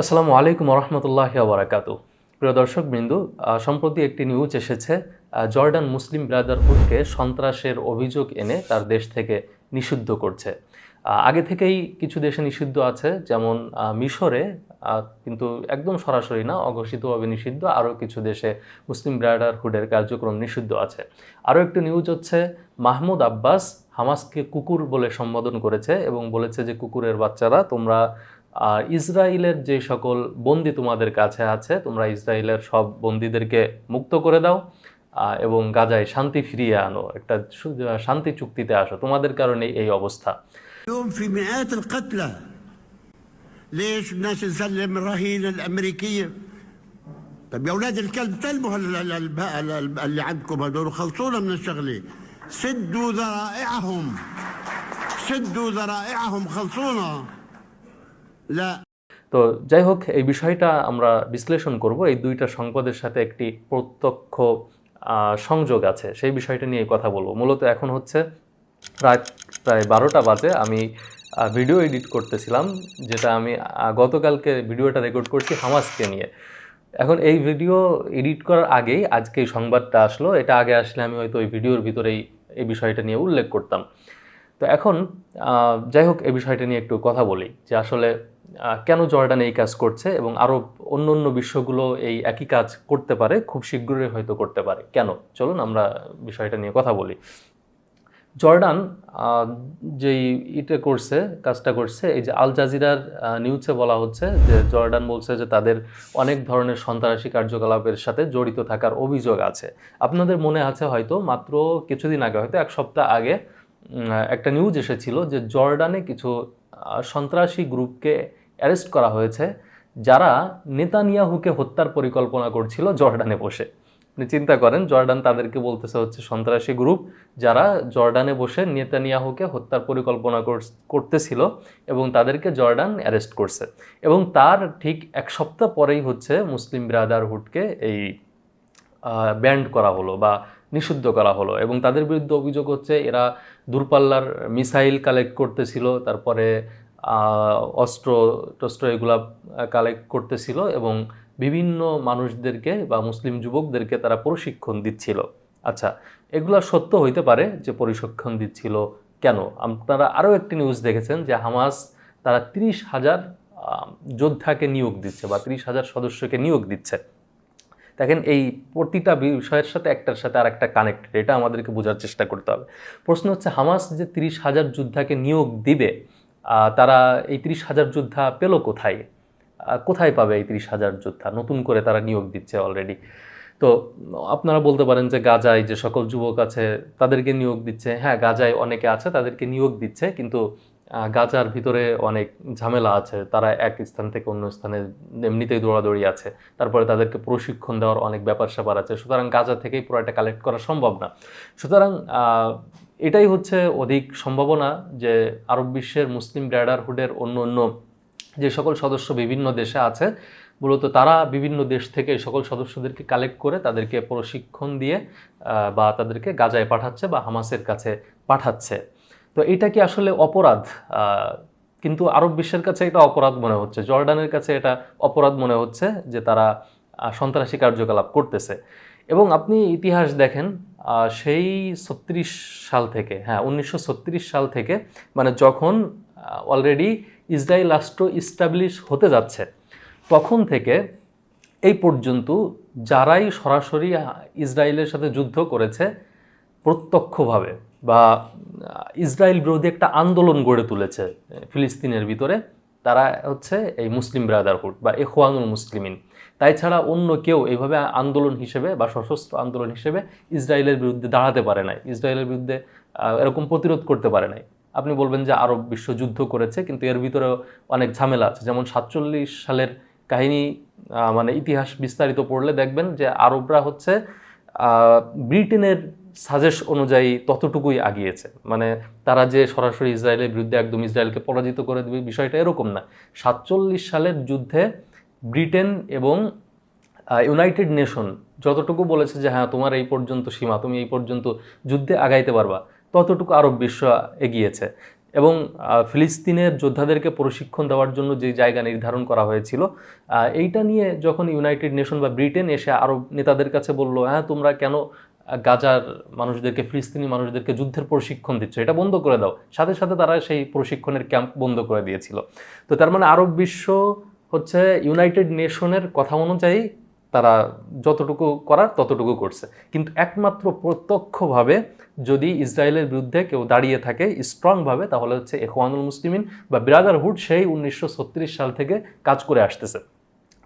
আসসালামু আলাইকুম রহমতুল্লাহ বারাকাতু প্রিয় দর্শক বিন্দু সম্প্রতি একটি নিউজ এসেছে জর্ডান মুসলিম ব্রাদারহুডকে সন্ত্রাসের অভিযোগ এনে তার দেশ থেকে নিষিদ্ধ করছে। আগে থেকেই কিছু দেশে নিষিদ্ধ আছে, যেমন মিশরে কিন্তু একদম সরাসরি না, অঘোষিতভাবে নিষিদ্ধ। আরও কিছু দেশে মুসলিম ব্রাদারহুডের কার্যক্রম নিষিদ্ধ আছে। আরও একটি নিউজ হচ্ছে, মাহমুদ আব্বাস হামাসকে কুকুর বলে সম্বোধন করেছে এবং বলেছে যে, কুকুরের বাচ্চারা তোমরা আর ইসরায়েলের যে সকল বন্দি তোমাদের কাছে আছে তোমরা ইসরায়েলের সব বন্দীদেরকে মুক্ত করে দাও আহ, এবং গাজায় শান্তি ফিরিয়ে আনো একটা সু- শান্তি চুক্তিতে আসো তোমাদের কারণে এই অবস্থা اليوم في مئات القتلى ليش بدناش نسلم الرهين الامريكيه طب يا اولاد الكلب سلموا هال- هال- هال- هال- اللي عندكم هدول وخلصونا من الشغله سدوا ذرائعهم سدوا ذرائعهم خلصونا لا তো যাই হোক, এই বিষয়টা আমরা বিশ্লেষণ করব। এই দুইটা সংবাদের সাথে একটি প্রত্যক্ষ সংযোগ আছে। সেই বিষয়টা নিয়ে কথা বলব। মূলত এখন হচ্ছে রাত প্রায় বারোটা বাজে। আমি ভিডিও এডিট করতেছিলাম, যেটা আমি গতকালকে ভিডিওটা রেকর্ড করছি হামাসকে নিয়ে। এখন এই ভিডিও এডিট করার আগেই আজকে এই সংবাদটা আসলো। এটা আগে আসলে আমি হয়তো ওই ভিডিওর ভিতরেই এই বিষয়টা নিয়ে উল্লেখ করতাম। তো এখন যাই হোক, এই বিষয়টা নিয়ে একটু কথা বলি যে আসলে কেন জর্ডান এই কাজ করছে এবং আরও অন্য অন্য বিশ্বগুলো এই একই কাজ করতে পারে, খুব শীঘ্রই হয়তো করতে পারে। কেন? চলুন আমরা বিষয়টা নিয়ে কথা বলি। জর্ডান যেই ইটা করছে, কাজটা করছে, এই যে আল জাজিরার নিউজে বলা হচ্ছে যে জর্ডান বলছে যে তাদের অনেক ধরনের সন্ত্রাসী কার্যকলাপের সাথে জড়িত থাকার অভিযোগ আছে। আপনাদের মনে আছে হয়তো, মাত্র কিছুদিন আগে, হয়তো এক সপ্তাহ আগে একটা নিউজ এসেছিল যে জর্ডানে কিছু সন্ত্রাসী গ্রুপকে অ্যারেস্ট করা হয়েছে, যারা নেতানিয়াহুকে হত্যার পরিকল্পনা করছিল জর্ডানে বসে। আপনি চিন্তা করেন, জর্ডান তাদেরকে বলতেছে হচ্ছে সন্ত্রাসী গ্রুপ, যারা জর্ডানে বসে নেতানিয়াহুকে হত্যার পরিকল্পনা করতেছিল এবং তাদেরকে জর্ডান অ্যারেস্ট করছে। এবং তার ঠিক এক সপ্তাহ পরেই হচ্ছে মুসলিম ব্রাদারহুডকে এই ব্যান্ড করা হলো বা নিষিদ্ধ করা হলো এবং তাদের বিরুদ্ধে অভিযোগ হচ্ছে এরা দূরপাল্লার মিসাইল কালেক্ট করতেছিল, তারপরে অস্ত্র টস্ত্র এগুলা কালেক্ট করতেছিল এবং বিভিন্ন মানুষদেরকে বা মুসলিম যুবকদেরকে তারা প্রশিক্ষণ দিচ্ছিল। আচ্ছা এগুলা সত্য হইতে পারে যে প্রশিক্ষণ দিচ্ছিল কেন? আপনারা আরও একটি নিউজ দেখেছেন যে হামাস তারা তিরিশ হাজার যোদ্ধাকে নিয়োগ দিচ্ছে বা তিরিশ হাজার সদস্যকে নিয়োগ দিচ্ছে। দেখেন এই প্রতিটা বিষয়ের সাথে একটার সাথে আর একটা কানেক্টেড এটা আমাদেরকে বোঝার চেষ্টা করতে হবে। প্রশ্ন হচ্ছে, হামাস যে তিরিশ হাজার যোদ্ধাকে নিয়োগ দিবে তারা এই তিরিশ হাজার যোদ্ধা পেল কোথায়? কোথায় পাবে এই তিরিশ হাজার যোদ্ধা? নতুন করে তারা নিয়োগ দিচ্ছে অলরেডি তো আপনারা বলতে পারেন যে গাজায় যে সকল যুবক আছে, তাদেরকে নিয়োগ দিচ্ছে। হ্যাঁ গাজায় অনেকে আছে, তাদেরকে নিয়োগ দিচ্ছে, কিন্তু গাজার ভিতরে অনেক ঝামেলা আছে, তারা এক স্থান থেকে অন্য স্থানে এমনিতেই দৌড়াদৌড়ি আছে, তারপরে তাদেরকে প্রশিক্ষণ দেওয়ার অনেক ব্যাপার স্যাপার আছে, সুতরাং গাজা থেকেই পুরোটা কালেক্ট করা সম্ভব না। সুতরাং এটাই হচ্ছে অধিক সম্ভাবনা যে আরব বিশ্বের মুসলিম ব্রাদারহুডের অন্য অন্য যে সকল সদস্য বিভিন্ন দেশে আছে, মূলত তারা বিভিন্ন দেশ থেকে সকল সদস্যদেরকে কালেক্ট করে তাদেরকে প্রশিক্ষণ দিয়ে বা তাদেরকে গাজায় পাঠাচ্ছে বা হামাসের কাছে পাঠাচ্ছে। তো এটা কি আসলে অপরাধ? কিন্তু আরব বিশ্বের কাছে এটা অপরাধ মনে হচ্ছে। জর্ডানের কাছে এটা অপরাধ মনে হচ্ছে যে তারা সন্ত্রাসী কার্যকলাপ করতেছে। এবং আপনি ইতিহাস দেখেন সেই ছত্রিশ সাল থেকে হ্যাঁ উনিশশো ছত্রিশ সাল থেকে মানে যখন অলরেডি ইসরায়েল রাষ্ট্র ইস্টাবলিশ হতে যাচ্ছে, তখন থেকে এই পর্যন্ত যারাই সরাসরি ইসরায়েলের সাথে যুদ্ধ করেছে প্রত্যক্ষভাবে বা ইসরায়েল বিরোধী একটা আন্দোলন গড়ে তুলেছে ফিলিস্তিনের ভিতরে। তারা হচ্ছে এই মুসলিম ব্রাদারহুড বা এখওয়ানুল মুসলিমিন। তাই ছাড়া অন্য কেউ এইভাবে আন্দোলন হিসেবে বা সশস্ত্র আন্দোলন হিসেবে ইসরায়েলের বিরুদ্ধে দাঁড়াতে পারে নাই। ইসরায়েলের বিরুদ্ধে এরকম প্রতিরোধ করতে পারে নাই। আপনি বলবেন যে আরব বিশ্ব যুদ্ধ করেছে, কিন্তু এর ভিতরেও অনেক ঝামেলা আছে। যেমন সাতচল্লিশ সালের কাহিনী মানে ইতিহাস বিস্তারিত পড়লে দেখবেন যে আরবরা হচ্ছে ব্রিটেনের সাজেশ অনুযায়ী ততটুকুই আগিয়েছে। মানে তারা যে সরাসরি ইসরায়েলের বিরুদ্ধে একদম ইসরায়েলকে পরাজিত করে দেবে বিষয়টা এরকম না। সাতচল্লিশ সালের যুদ্ধে ব্রিটেন এবং ইউনাইটেড নেশন যতটুকু বলেছে যে হ্যাঁ তোমার এই পর্যন্ত সীমা, তুমি এই পর্যন্ত যুদ্ধে আগাইতে পারবা ততটুকু আরব বিশ্ব এগিয়েছে। এবং ফিলিস্তিনের যোদ্ধাদেরকে প্রশিক্ষণ দেওয়ার জন্য যে জায়গা নির্ধারণ করা হয়েছিল এইটা নিয়ে যখন ইউনাইটেড নেশন বা ব্রিটেন এসে আরব নেতাদের কাছে বলল হ্যাঁ তোমরা কেন গাজার মানুষদেরকে, ফিলিস্তিনি মানুষদেরকে যুদ্ধের প্রশিক্ষণ দিচ্ছ। এটা বন্ধ করে দাও। সাথে সাথে তারা সেই প্রশিক্ষণের ক্যাম্প বন্ধ করে দিয়েছিল। তো তার মানে আরব বিশ্ব হচ্ছে ইউনাইটেড নেশনের কথা অনুযায়ী তারা যতটুকু করার ততটুকু করছে। কিন্তু একমাত্র প্রত্যক্ষভাবে যদি ইসরায়েলের বিরুদ্ধে কেউ দাঁড়িয়ে থাকে স্ট্রংভাবে তাহলে হচ্ছে এখওয়ানুল মুসলিমিন বা ব্রাদারহুড সেই উনিশশো ছত্রিশ সাল থেকে কাজ করে আসতেছে।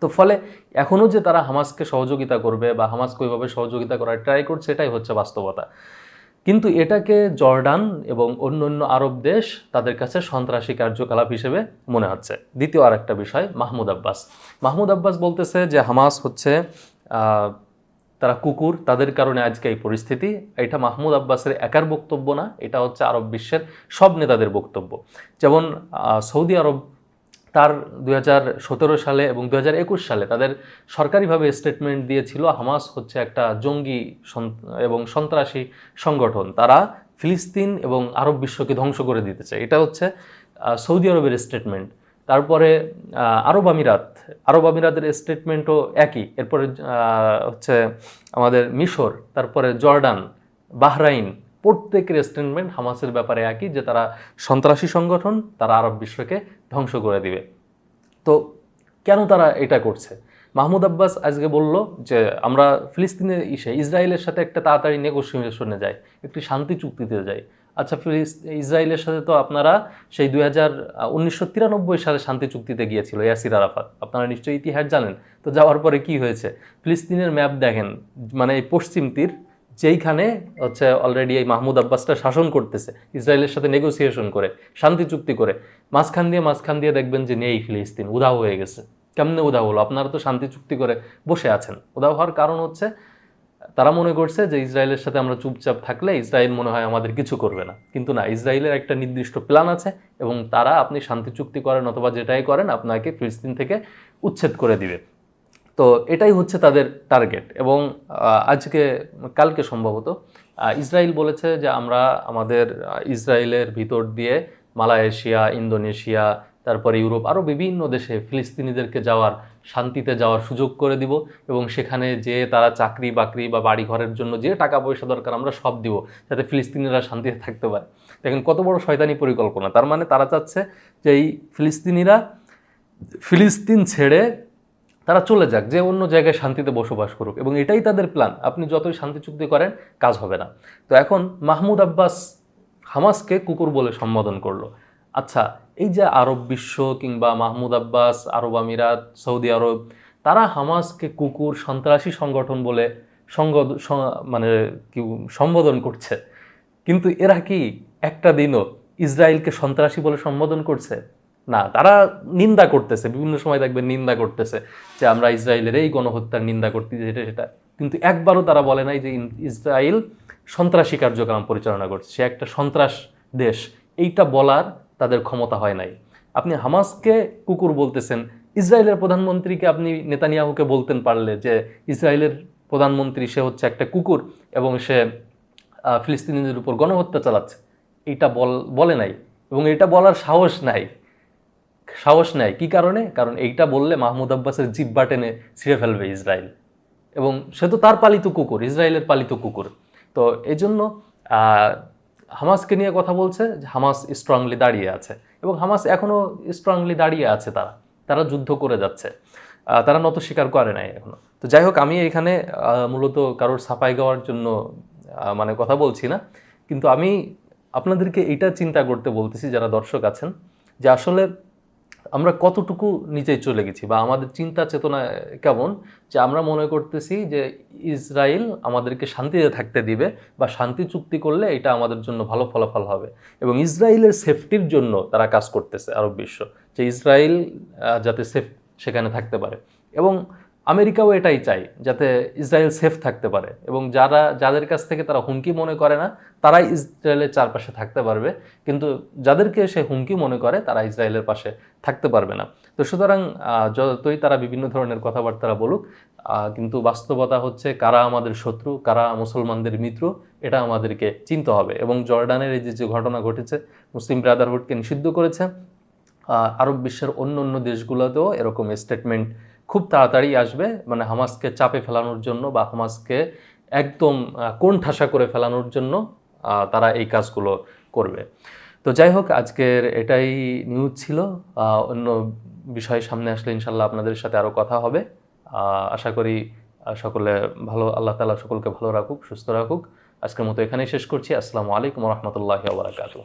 তো ফলে এখনও যে তারা হামাসকে সহযোগিতা করবে বা হামাসকে ওইভাবে সহযোগিতা করার ট্রাই করছে, এটাই হচ্ছে বাস্তবতা। কিন্তু এটাকে জর্ডান এবং অন্য অন্য আরব দেশ তাদের কাছে সন্ত্রাসী কার্যকলাপ হিসেবে মনে হচ্ছে। দ্বিতীয় আরেকটা বিষয়, মাহমুদ আব্বাস। মাহমুদ আব্বাস বলতেছে যে হামাস হচ্ছে তারা কুকুর, তাদের কারণে আজকে এই পরিস্থিতি। এটা মাহমুদ আব্বাসের একার বক্তব্য না, এটা হচ্ছে আরব বিশ্বের সব নেতাদের বক্তব্য। যেমন সৌদি আরব তার দু হাজার সতেরো সালে এবং দু হাজার একুশ সালে তাদের সরকারিভাবে স্টেটমেন্ট দিয়েছিল, হামাস হচ্ছে একটা জঙ্গি এবং সন্ত্রাসী সংগঠন। তারা ফিলিস্তিন এবং আরব বিশ্বকে ধ্বংস করে দিতে চায়। এটা হচ্ছে সৌদি আরবের স্টেটমেন্ট তারপরে আরব আমিরাত। আরব আমিরাতের স্টেটমেন্টও একই। এরপরে হচ্ছে আমাদের মিশর, তারপরে জর্ডান, বাহরাইন প্রত্যেকের স্টেটমেন্ট হামাসের ব্যাপারে একই যে তারা সন্ত্রাসী সংগঠন, তারা আরব বিশ্বকে ধ্বংস করে দিবে। তো কেন তারা এটা করছে? মাহমুদ আব্বাস আজকে বলল যে, আমরা ফিলিস্তিনের ইসে ইসরায়েলের সাথে একটা তাড়াতাড়ি নেগোসিয়েশনে যাই, একটি শান্তি চুক্তিতে যাই। আচ্ছা ইসরায়েলের সাথে তো আপনারা সেই দুই হাজার উনিশশো তিরানব্বই সালে শান্তি চুক্তিতে গিয়েছিল, ইয়াসির আরাফাত। আপনারা নিশ্চয়ই ইতিহাস জানেন। তো যাওয়ার পরে কি হয়েছে? ফিলিস্তিনের ম্যাপ দেখেন মানে এই পশ্চিম তীর যেইখানে হচ্ছে অলরেডি এই মাহমুদ আব্বাসটা শাসন করতেছে, ইসরায়েলের সাথে নেগোসিয়েশন করে, শান্তি চুক্তি করে। মাঝখান দিয়ে মাঝখান দিয়ে দেখবেন যে নেই ফিলিস্তিন, উধাও হয়ে গেছে। কেমনে উধাও হলো? আপনারা তো শান্তি চুক্তি করে বসে আছেন। উধাও হওয়ার কারণ হচ্ছে, তারা মনে করছে যে ইসরায়েলের সাথে আমরা চুপচাপ থাকলে ইসরায়েল মনে হয় আমাদের কিছু করবে না। কিন্তু না, ইসরায়েলের একটা নির্দিষ্ট প্ল্যান আছে এবং তারা আপনি শান্তি চুক্তি করেন অথবা যেটাই করেন, আপনাকে ফিলিস্তিন থেকে উচ্ছেদ করে দিবে। তো এটাই হচ্ছে তাদের টার্গেট এবং আজকে, কালকে সম্ভবত ইসরায়েল বলেছে যে আমরা আমাদের ইসরায়েলের ভিতর দিয়ে মালয়েশিয়া, ইন্দোনেশিয়া, তারপরে ইউরোপ আরও বিভিন্ন দেশে ফিলিস্তিনিদেরকে যাওয়ার, শান্তিতে যাওয়ার সুযোগ করে দিব এবং সেখানে যে তারা চাকরি বাকরি বা বাড়ি ঘরের জন্য যে টাকা পয়সা দরকার আমরা সব দিব যাতে ফিলিস্তিনিরা শান্তিতে থাকতে পারে। দেখেন কত বড় শয়তানি পরিকল্পনা। তার মানে তারা চাচ্ছে যে এই ফিলিস্তিনিরা ফিলিস্তিন ছেড়ে তারা চলে যাক, যে অন্য জায়গায় শান্তিতে বসবাস করুক। এবং এটাই তাদের প্ল্যান আপনি যতই শান্তি চুক্তি করেন, কাজ হবে না। তো এখন মাহমুদ আব্বাস হামাসকে কুকুর বলে সম্বোধন করল। আচ্ছা এই যে আরব বিশ্ব কিংবা মাহমুদ আব্বাস, আরব আমিরাত, সৌদি আরব, তারা হামাসকে কুকুর সন্ত্রাসী সংগঠন বলে সঙ্গ মানে কি, সম্বোধন করছে। কিন্তু এরা কি একটা দিনও ইসরায়েলকে সন্ত্রাসী বলে সম্বোধন করছে? না, তারা নিন্দা করতেছে, বিভিন্ন সময় দেখবেন নিন্দা করতেছে যে আমরা ইসরায়েলের এই গণহত্যার নিন্দা করতেছি এটা সেটা কিন্তু একবারও তারা বলে নাই যে ইসরায়েল সন্ত্রাসী কার্যক্রম পরিচালনা করছে। সে একটা সন্ত্রাস দেশ, এইটা বলার তাদের ক্ষমতা হয় নাই। আপনি হামাসকে কুকুর বলতেছেন, ইসরায়েলের প্রধানমন্ত্রীকে আপনি নেতানিয়াহুকে বলতেন পারলে যে ইসরায়েলের প্রধানমন্ত্রী, সে হচ্ছে একটা কুকুর এবং সে ফিলিস্তিনিদের উপর গণহত্যা চালাচ্ছে। এইটা বল বলে নাই এবং এটা বলার সাহস নাই। সাহস নেয়। কী কারণে? কারণ এইটা বললে মাহমুদ আব্বাসের জিব্বা টেনে ছিঁড়ে ফেলবে ইসরায়েল। এবং সে তো তার পালিত কুকুর, ইসরায়েলের পালিত কুকুর। তো এই জন্য হামাসকে নিয়ে কথা বলছে যে হামাস স্ট্রংলি দাঁড়িয়ে আছে। এবং হামাস এখনও স্ট্রংলি দাঁড়িয়ে আছে তারা। তারা যুদ্ধ করে যাচ্ছে। তারা নত স্বীকার করে নাই এখনও। তো যাই হোক, আমি এখানে মূলত কারোর সাফাই গাওয়ার জন্য মানে কথা বলছি না। কিন্তু আমি আপনাদেরকে এটা চিন্তা করতে বলতেছি, যারা দর্শক আছেন, যে আসলে আমরা কতটুকু নিচে চলে গেছি বা আমাদের চিন্তা চেতনা কেমন যে আমরা মনে করতেছি যে ইসরায়েল আমাদেরকে শান্তিতে থাকতে দিবে বা শান্তি চুক্তি করলে এটা আমাদের জন্য ভালো ফলাফল হবে। এবং ইসরায়েলের সেফটির জন্য তারা কাজ করতেছে আরব বিশ্ব, যে ইসরায়েল যাতে সেফ সেখানে থাকতে পারে। এবং আমেরিকাও এটাই চায় যাতে ইসরায়েল সেফ থাকতে পারে এবং যারা, যাদের কাছ থেকে তারা হুমকি মনে করে না, তারাই ইসরায়েলের চারপাশে থাকতে পারবে। কিন্তু যাদেরকে সে হুমকি মনে করে, তারা ইসরায়েলের পাশে থাকতে পারবে না। তো সুতরাং যতই তারা বিভিন্ন ধরনের কথাবার্তা বলুক কিন্তু বাস্তবতা হচ্ছে কারা আমাদের শত্রু, কারা মুসলমানদের মিত্র, এটা আমাদেরকে চিনতে হবে। এবং জর্ডানের এই যে ঘটনা ঘটেছে, মুসলিম ব্রাদারহুডকে নিষিদ্ধ করেছে আরব বিশ্বের অন্য অন্য দেশগুলোতেও এরকম স্টেটমেন্ট খুব তাড়াতাড়ি আসবে মানে হামাসকে চাপে ফেলানোর জন্য বা হামাসকে একদম কোণঠাসা করে ফেলানোর জন্য তারা এই কাজগুলো করবে। তো যাই হোক, আজকের এটাই নিউজ ছিল। অন্য বিষয় সামনে আসলে ইনশাল্লাহ আপনাদের সাথে আরও কথা হবে। আশা করি সকলে ভালো, আল্লাহ তালা সকলকে ভালো রাখুক, সুস্থ রাখুক। আজকের মতো এখানেই শেষ করছি। আসসালামু আলাইকুম রহমতুল্লাহ বারাকাতু